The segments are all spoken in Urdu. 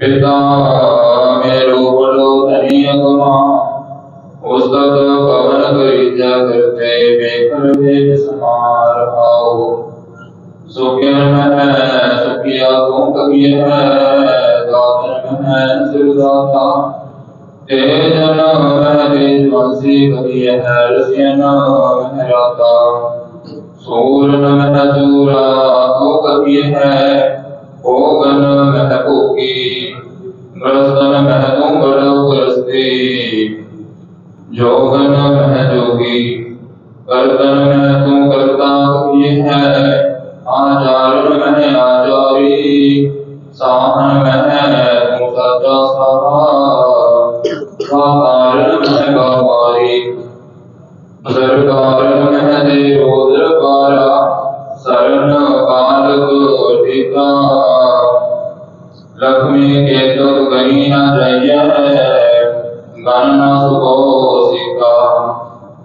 پتا میرو بڑو دنیا گماں کرتے بے پر بے سمار آؤ سکر میں ہے سکی آگوں کبھی ہے گاتر میں ہے سرزاتا تیرے جنہ میں بے جوانسی کبھی ہے رسینا مہراتا سور میں ہے سورا ہو کبھی ہے ہو گن میں ہے کوکی برستن میں ہے تم بڑھو برستی جوگن ہے جوگی گردن میں تو کرتا ہوئی ہے آجار میں آجاری ساہن میں ہے مسجا سہا بابار میں باباری دربار میں دیو دربارا سرن بالک ٹیکا لکھمی کے تو کہیں نہ جائیے گن نہ سکو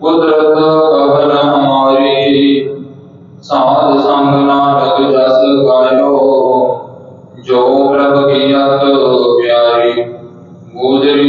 قدرت کا ہماری سماج سامنا رت جس گائے جو رب کی پیاری گوجری